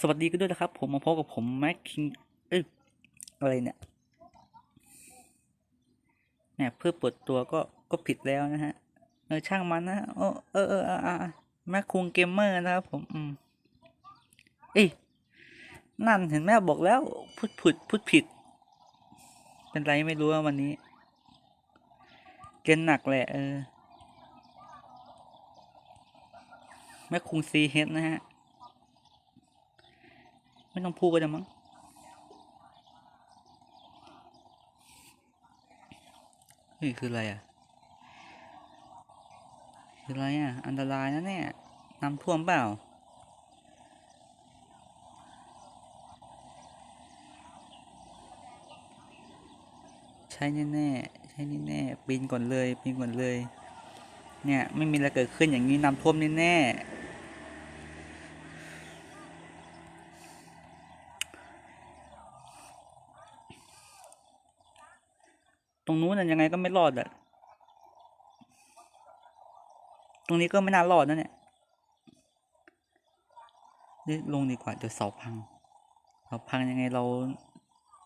สวัสดีกันด้วยนะครับ ผมมาพบกับผมแม็กคิงเอ้ยอะไรเนี่ยเนี่ยเพื่อเปิดตัวก็ก็ผิดแล้วนะฮะเออช่างมันนะเออเออเออเออเออแม็กคุงเกมเมอร์นะครับผมอืมเอ้ยนั่นเห็นแม่บอกแล้วพูดผิดพูดผิด เป็นไรไม่รู้ว่าวันนี้เกณฑ์หนักแหละเออแม่คุงซีเฮดนะฮะ ไม่ต้องพูดก็ได้มั้งเฮ้ยคืออะไรอะ คืออะไรอะ อันตรายนะเนี่ยน้ำท่วมเปล่า ใช่แน่ใช่แน่ๆปีนก่อนเลยปีนก่อนเลย เนี่ย ไม่มีอะไรเกิดขึ้นอย่างนี้น้ำท่วมแน่ รงนู้นยังไงก็ไม่รอดอะตรงนี้ก็ไม่น่ารอดนะเนี่ยนี่ลงดีกว่าเดี๋ยวเสาพังเสาพังยังไงเรา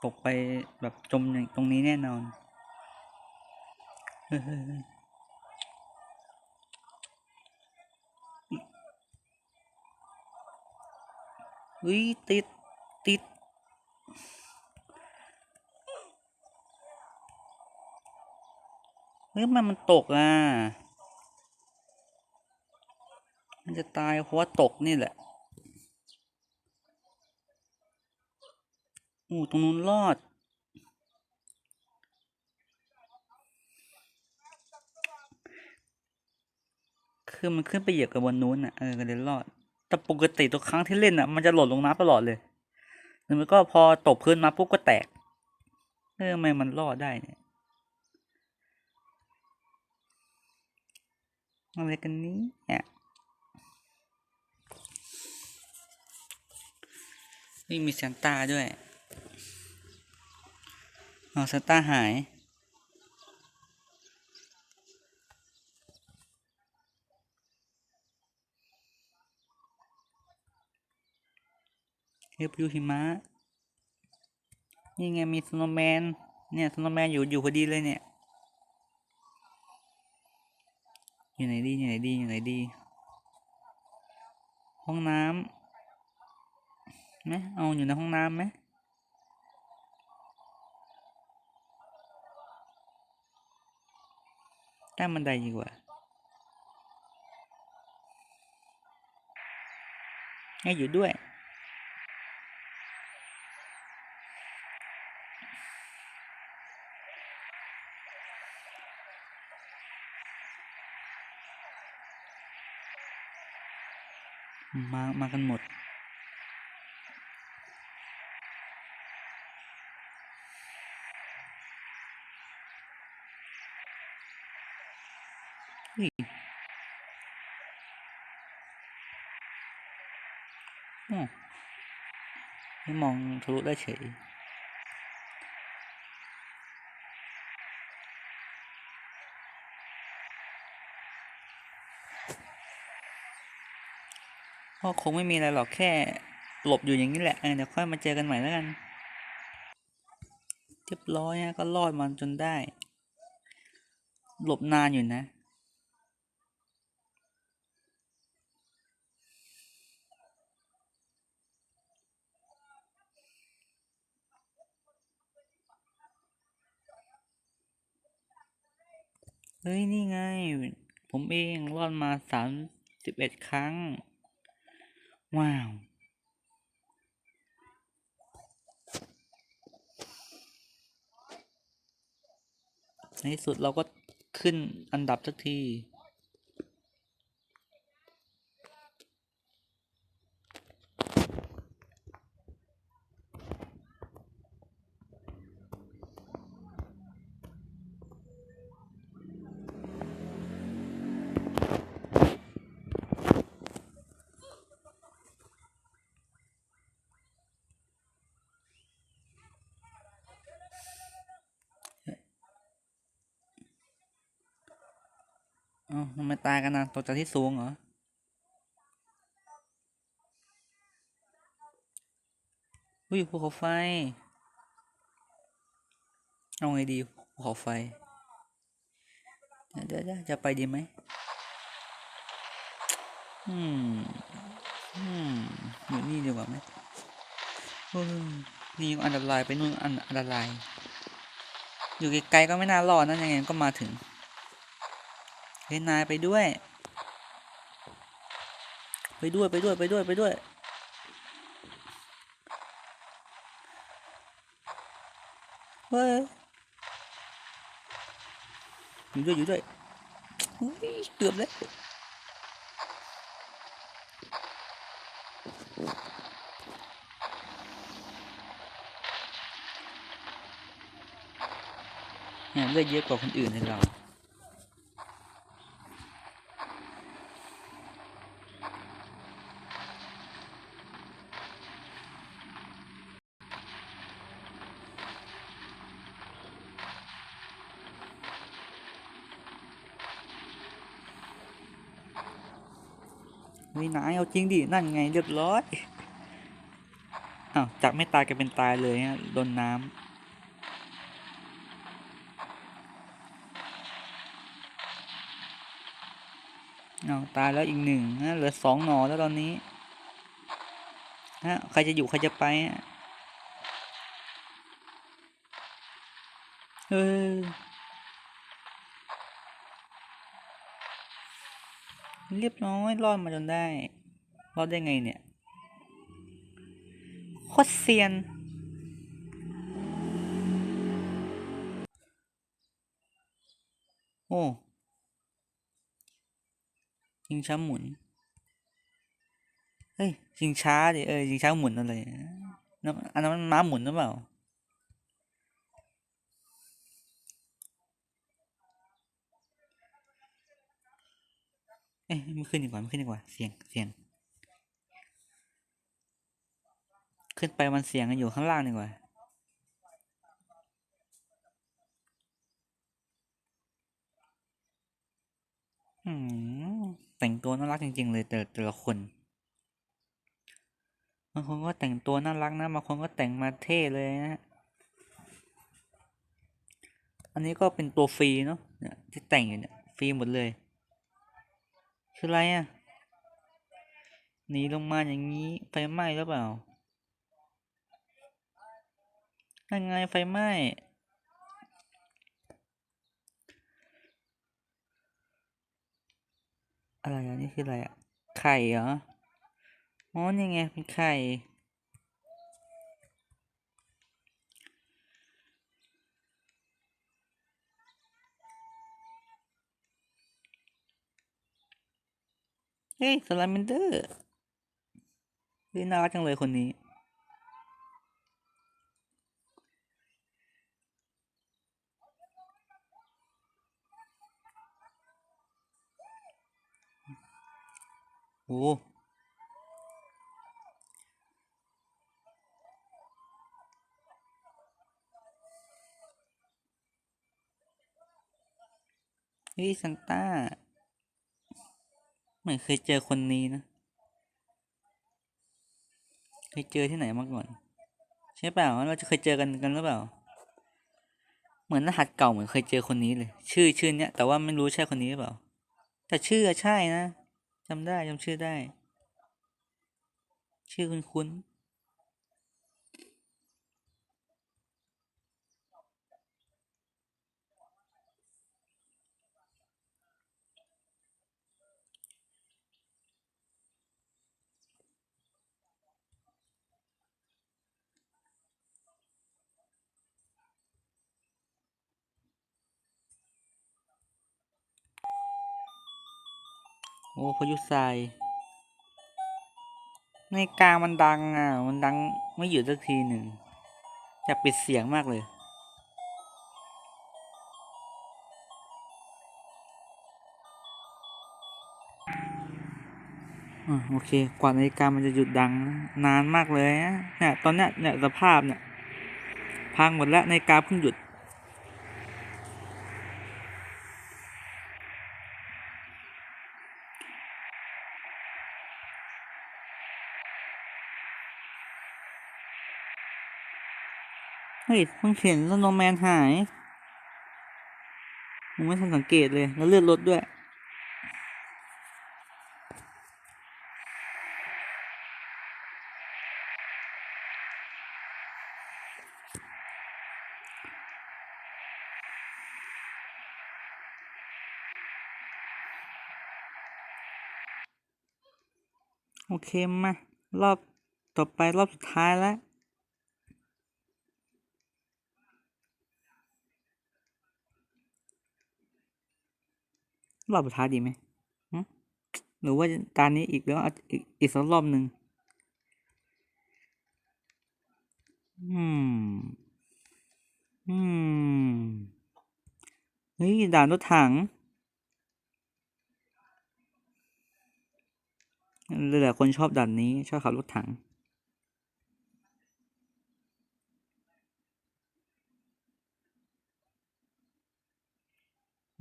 ตกไปแบบจมอย่างตรงนี้แน่นอนเฮ้ยวิติดติด เฮ้ยทำไมันมันตกอะ มันจะตายเพราะว่าตกนี่แหละอู้ตรงนู้นรอด คือมันขึ้นไปเหยียบกับบนนู้นอะ เออก็เลยรอด แต่ปกติทุกครั้งที่เล่นอะ มันจะหล่นลงน้ำตลอดเลยแล้วมันก็พอตกพื้นมาปุ๊บก็แตก เออทำไมมันรอดได้เนี่ย อะไรกันนี้เนี่ยนี่มีซานต้าด้วยเอ๋อซานต้าหายเฮลพิวหิมะ นี่ไงมีสโนว์แมน เนี่ยสโนว์แมนอยู่อยู่พอดีเลยเนี่ย อยู่ไหนดีอยู่ไหนดีอยู่ไหนดี ห้องน้ำไหมเอาอยู่ในห้องน้ำไหมใต้บันไดดีกว่าให้อยู่ด้วย มามากันหมดเฮ้ยอ๋อไม่มองทะลุได้เฉย ก็คงไม่มีอะไรหรอกแค่หลบอยู่อย่างนี้แหละเดี๋ยวค่อยมาเจอกันใหม่แล้วกันเรียบร้อยฮะก็รอดมันจนได้ หลบนานอยู่นะ เฮ้ย นี่ไง ผมเองรอดมาสามสิบเอ็ดครั้ง ว้าว ในที่สุดเราก็ขึ้นอันดับสักที อ๋อทำไมตายกันนะตกจากที่สูงเหรออุ้ยภูเขาไฟ เอาไงดีภูเขาไฟเดี๋ยวเดี๋ยวเดี๋ยวจะไปดีไหมอืม อืมอยู่นี่ดีกว่าไหมนี่อันตรายไปนู่นอันอันตราย อยู่ไกลๆก็ไม่น่ารอดนะยังไงก็มาถึง เฮ้ยนายไปด้วย ไปด้วยไปด้วยไปด้วยไปด้วย เฮ้ย อยู่ด้วยอยู่ด้วยอุ๊ยเกือบแล้วเลือดเยอะกว่าคนอื่นเลยเรา ฮ้ยนายเอาจริงดิ นั่นไงเรียบร้อยอ้าวจากไม่ตายกลายเป็นตายเลยฮะโดนน้ำอ้าวตายแล้วอีกหนึ่งฮะเหลือสองหนอแล้วตอนนี้ฮะใครจะอยู่ใครจะไปฮะเออ เรียบร้อยรอดมาจนได้ รอดได้ไงเนี่ย โคตรเซียน โอ้ชิงช้าหมุน เฮ้ยชิงช้าดิเออชิงช้าหมุนอะไรนะนั่นอันนั้นมันม้าหมุนหรือเปล่า เอ้ยไม่ขึ้นดีกว่าไม่ขึ้นดีกว่าเสียงเสียง ขึ้นไปมันเสียงกันอยู่ข้างล่างดีกว่าอืมแต่งตัวน่ารักจริง ๆ เลยแต่แต่ละคนบางคนก็แต่งตัวน่ารักนะบางคนก็แต่งมาเท่เลยนะอันนี้ก็เป็นตัวฟรีเนาะเนี่ยที่แต่งอยู่เนี่ยฟรีหมดเลย คืออะไรอะ หนีลงมาอย่างนี้ไฟไหม้หรือเปล่านั่นไงไฟไหม้อะไรอะนี่คืออะไรอะ ไข่เหรอ อ๋อ นี่ไง เป็นไข่ เฮ้ยสไลมเดอร์เฮ้ยน่ารักจังเลยคนนี้ โอ้เฮ้ยซันต้า ไม่เคยเจอคนนี้นะ เคยเจอที่ไหนมาก่อน ใช่เปล่าเราจะเคยเจอกันกันหรือเปล่า เหมือนรหัสเก่าเหมือนเคยเจอคนนี้เลย ชื่อชื่อเนี้ยแต่ว่าไม่รู้ใช่คนนี้หรือเปล่า แต่ชื่อใช่นะจำได้จำชื่อได้ ชื่อคุณคุ้น โอ้พายุทรายในกลางมันดังอะ มันดังไม่หยุดสักทีหนึ่งอยากปิดเสียงมากเลยโอเค กว่านาฬิกามันจะหยุดดังนะนานมากเลยนะเนี่ยตอนเนี้ยเนี่ยสภาพเนี่ยพังหมดแล้วนาฬิกาเพิ่งหยุด เฮ้ยเพิ่งเห็นสโนว์แมนหายมึงไม่ทันสังเกตเลย แล้วเลือนรถด้วย โอเคมารอบต่อไปรอบสุดท้ายแล้ว รอบสุดท้ายดีไหมหรือว่าตานี้อีกแล้วอีกอีกสักรอบหนึ่งอืม อืม เฮ้ยด่านรถถังเลยแหละคนชอบด่านนี้ ชอบขับรถถัง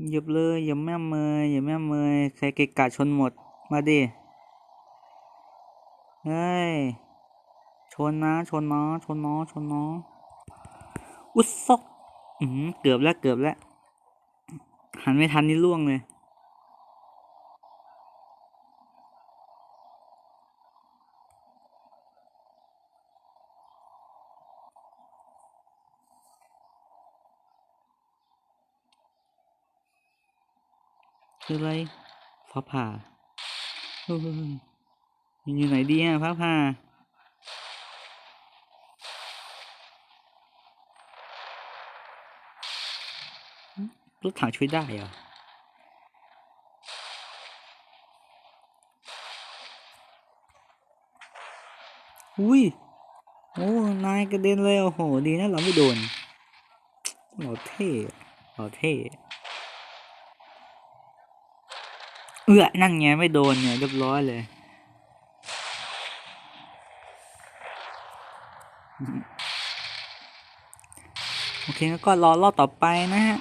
หยุบเลยอย่าแม่เมยอย่าแม่เมยใครเกะกะชนหมดมาดิเฮ้ยชนนะชนนะชนนะชนนะอุยซอกอืมเกือบแล้วเกือบแล้วหันไม่ทันนี่ล่วงเลย คืออะไรฟ้าผ่าเฮ้ยอยู่ไหนดีอะฟ้าผ่ารถถังช่วยได้เหรออุ้ย โอ้ นายกระเด็นเลย โอ้โห ดีนะเราไม่โดนเราเท่อะเราเท่ เอื้อนั่นไงไม่โดนเนี่ยเรียบร้อยเลยโอเคแล้วก็รอรอบต่อไปนะฮะ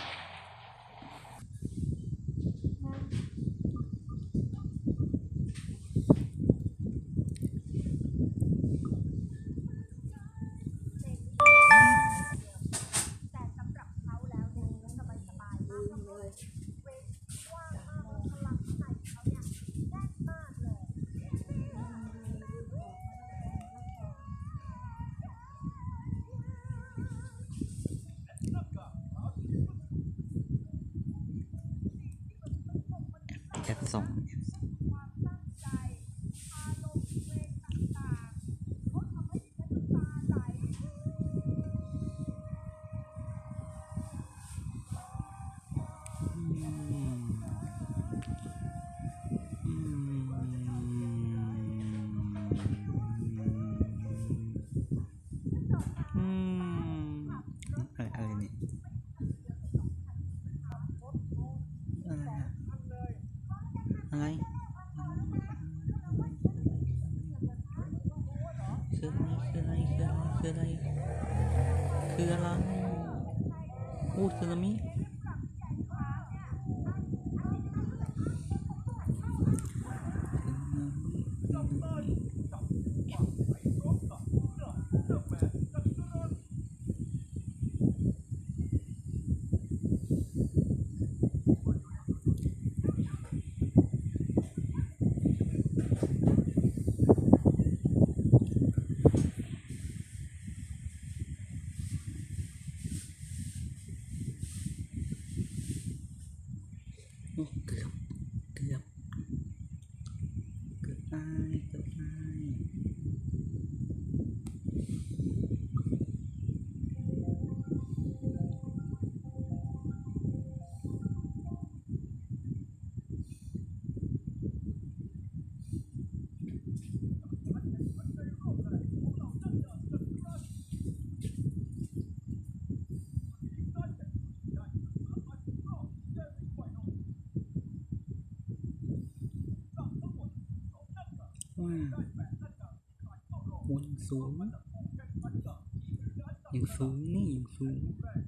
สองอืมอะไรอะไรนี่อะไรอะอะไร คืออะไรคืออะไรคืออะไรคืออะไรคืออะไรโอ้สึนามิโอ้เกือบ เกือบเกือบตายเกือบตาย ว้าวโอ้ยั